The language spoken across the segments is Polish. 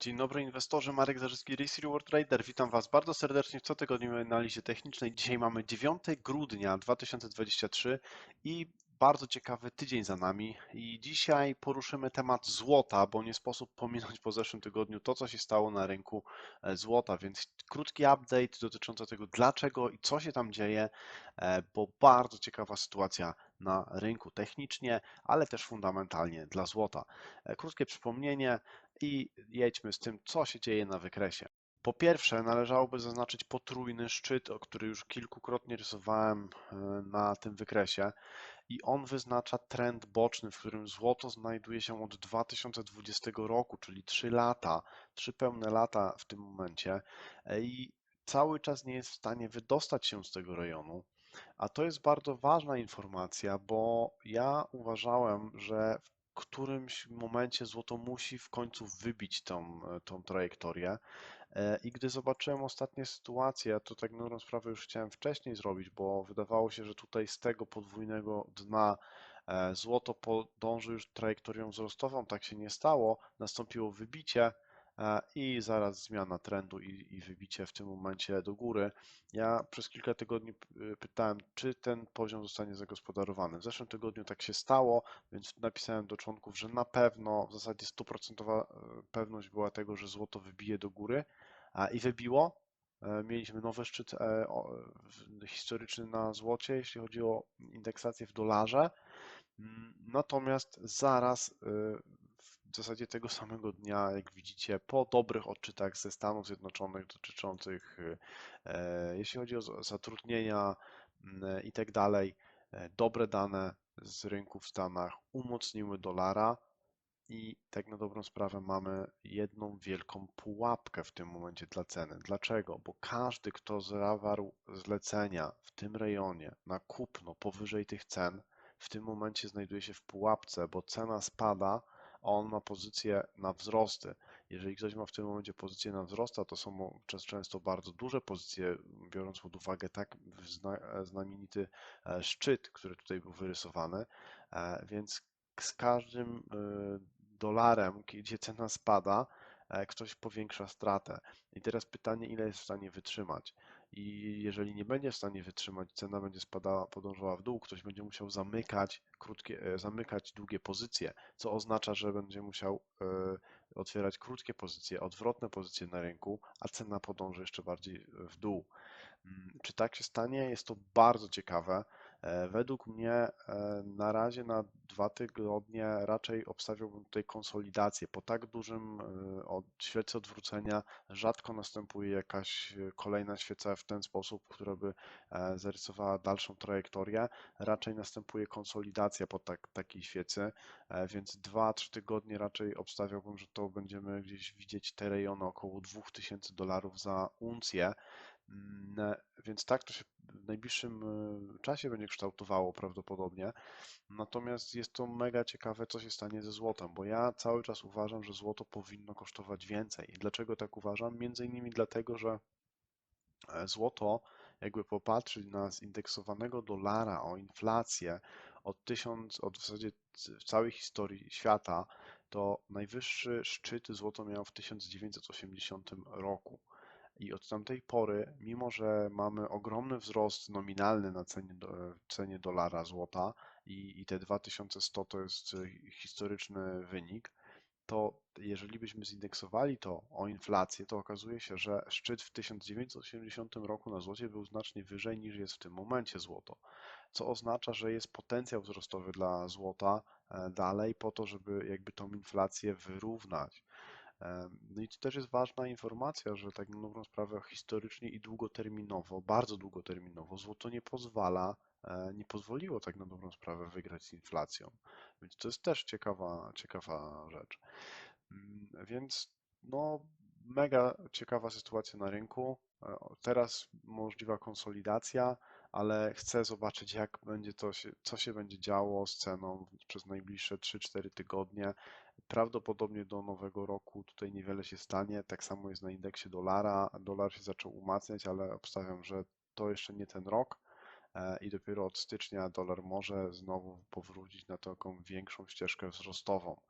Dzień dobry inwestorzy, Marek Zarzycki, Risk Reward Trader. Witam Was bardzo serdecznie w cotygodniowej analizie technicznej. Dzisiaj mamy 9 grudnia 2023 i bardzo ciekawy tydzień za nami. I dzisiaj poruszymy temat złota, bo nie sposób pominąć po zeszłym tygodniu to, co się stało na rynku e, złota. Więc krótki update dotyczący tego, dlaczego i co się tam dzieje, e, bo bardzo ciekawa sytuacja na rynku technicznie, ale też fundamentalnie dla złota. E, krótkie przypomnienie i jedźmy z tym, co się dzieje na wykresie. Po pierwsze, należałoby zaznaczyć potrójny szczyt, o który już kilkukrotnie rysowałem e, na tym wykresie i on wyznacza trend boczny, w którym złoto znajduje się od 2020 roku, czyli 3 lata, 3 pełne lata w tym momencie e, i cały czas nie jest w stanie wydostać się z tego rejonu. A to jest bardzo ważna informacja, bo ja uważałem, że którymś momencie złoto musi w końcu wybić tą, tą trajektorię. E, I gdy zobaczyłem ostatnie sytuacje, to tak dobrą sprawę już chciałem wcześniej zrobić, bo wydawało się, że tutaj z tego podwójnego dna e, złoto podąży już trajektorią wzrostową, tak się nie stało, nastąpiło wybicie, E, i zaraz zmiana trendu i, i wybicie w tym momencie do góry. Ja przez kilka tygodni pytałem, czy ten poziom zostanie zagospodarowany. W zeszłym tygodniu tak się stało, więc napisałem do członków, że na pewno, w zasadzie stuprocentowa e, pewność była tego, że złoto wybije do góry i wybiło. E, mieliśmy nowy szczyt historyczny na złocie, jeśli chodzi o indeksację w dolarze. Mm, natomiast zaraz w zasadzie tego samego dnia, jak widzicie, po dobrych odczytach ze Stanów Zjednoczonych dotyczących, e, jeśli chodzi o zatrudnienia mm, i tak dalej, e, dobre dane z rynku w Stanach umocniły dolara i tak na dobrą sprawę mamy jedną wielką pułapkę w tym momencie dla ceny. Dlaczego? Bo każdy, kto zawarł zlecenia w tym rejonie na kupno powyżej tych cen, w tym momencie znajduje się w pułapce, bo cena spada, on ma pozycję na wzrosty. Jeżeli ktoś ma w tym momencie pozycję na wzrosta, to są często bardzo duże pozycje, biorąc pod uwagę tak znamienity e, szczyt, który tutaj był wyrysowany, e, więc z każdym e, dolarem, gdzie cena spada, ktoś powiększa stratę. I teraz pytanie, ile jest w stanie wytrzymać i jeżeli nie będzie w stanie wytrzymać, cena będzie spadała, podążała w dół, ktoś będzie musiał zamykać krótkie, e, zamykać długie pozycje, co oznacza, że będzie musiał e, otwierać krótkie pozycje, odwrotne pozycje na rynku, a cena podąży jeszcze bardziej w dół. Mm, czy tak się stanie? Jest to bardzo ciekawe. E, według mnie e, na razie na dwa tygodnie raczej obstawiałbym tutaj konsolidację. Po tak dużym e, świece odwrócenia rzadko następuje jakaś kolejna świeca w ten sposób, która by zarysowała dalszą trajektorię. Raczej następuje konsolidacja po tak, takiej świecy, więc 2-3 tygodnie raczej obstawiałbym, że to będziemy gdzieś widzieć te rejony około 2000 dolarów za uncję. Mm, więc tak to się najbliższym y, czasie będzie kształtowało prawdopodobnie. Natomiast jest to mega ciekawe, co się stanie ze złotem, bo ja cały czas uważam, że złoto powinno kosztować więcej. Dlaczego tak uważam? Między innymi dlatego, że e, złoto, jakby popatrzeć na zindeksowanego dolara o inflację od tysiąc, od w zasadzie całej historii świata, to najwyższy szczyt złoto miało w 1980 roku. I od tamtej pory, mimo że mamy ogromny wzrost nominalny na cenie, cenie dolara złota i, i te 2100 to jest e, historyczny wynik, to jeżeli byśmy zindeksowali to o inflację, to okazuje się, że szczyt w 1980 roku na złocie był znacznie wyżej niż jest w tym momencie złoto, co oznacza, że jest potencjał wzrostowy dla złota e, dalej po to, żeby jakby tą inflację wyrównać. No i to też jest ważna informacja, że tak na dobrą sprawę historycznie i długoterminowo, bardzo długoterminowo złoto nie pozwala, e, nie pozwoliło tak na dobrą sprawę wygrać z inflacją. Więc to jest też ciekawa, ciekawa rzecz. Mm, więc no, mega ciekawa sytuacja na rynku. E, teraz możliwa konsolidacja, ale chcę zobaczyć, jak będzie to się, co się będzie działo z ceną przez najbliższe 3-4 tygodnie. Prawdopodobnie do nowego roku tutaj niewiele się stanie. Tak samo jest na indeksie dolara. Dolar się zaczął umacniać, ale obstawiam, że to jeszcze nie ten rok e, i dopiero od stycznia dolar może znowu powrócić na taką większą ścieżkę wzrostową.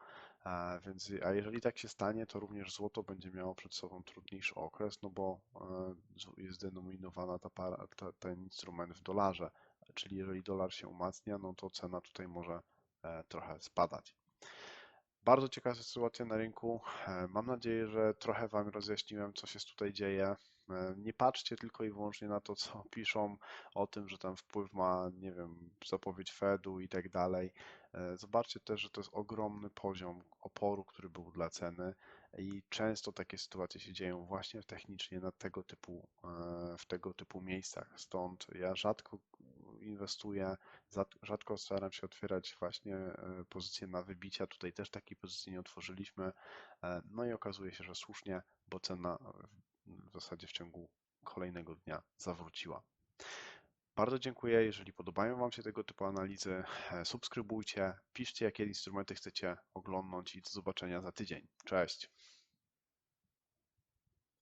E, Więc, a jeżeli tak się stanie, to również złoto będzie miało przed sobą trudniejszy okres, no bo e, jest denominowana ta para, ta, ten instrument w dolarze, czyli jeżeli dolar się umacnia, no to cena tutaj może trochę spadać. Bardzo ciekawa sytuacja na rynku. E, Mam nadzieję, że trochę Wam rozjaśniłem, co się tutaj dzieje. E, Nie patrzcie tylko i wyłącznie na to, co piszą o tym, że tam wpływ ma, nie wiem, zapowiedź Fedu i tak dalej. E, Zobaczcie też, że to jest ogromny poziom oporu, który był dla ceny i często takie sytuacje się dzieją właśnie technicznie na tego typu, w tego typu miejscach. Stąd ja rzadko inwestuję, zad- rzadko staram się otwierać właśnie e, pozycje na wybicia. Tutaj też takiej pozycji nie otworzyliśmy. E, No i okazuje się, że słusznie, bo cena w- w zasadzie w ciągu kolejnego dnia zawróciła. Bardzo dziękuję. Jeżeli podobają Wam się tego typu analizy, e, subskrybujcie, piszcie, jakie instrumenty chcecie oglądnąć i do zobaczenia za tydzień. Cześć.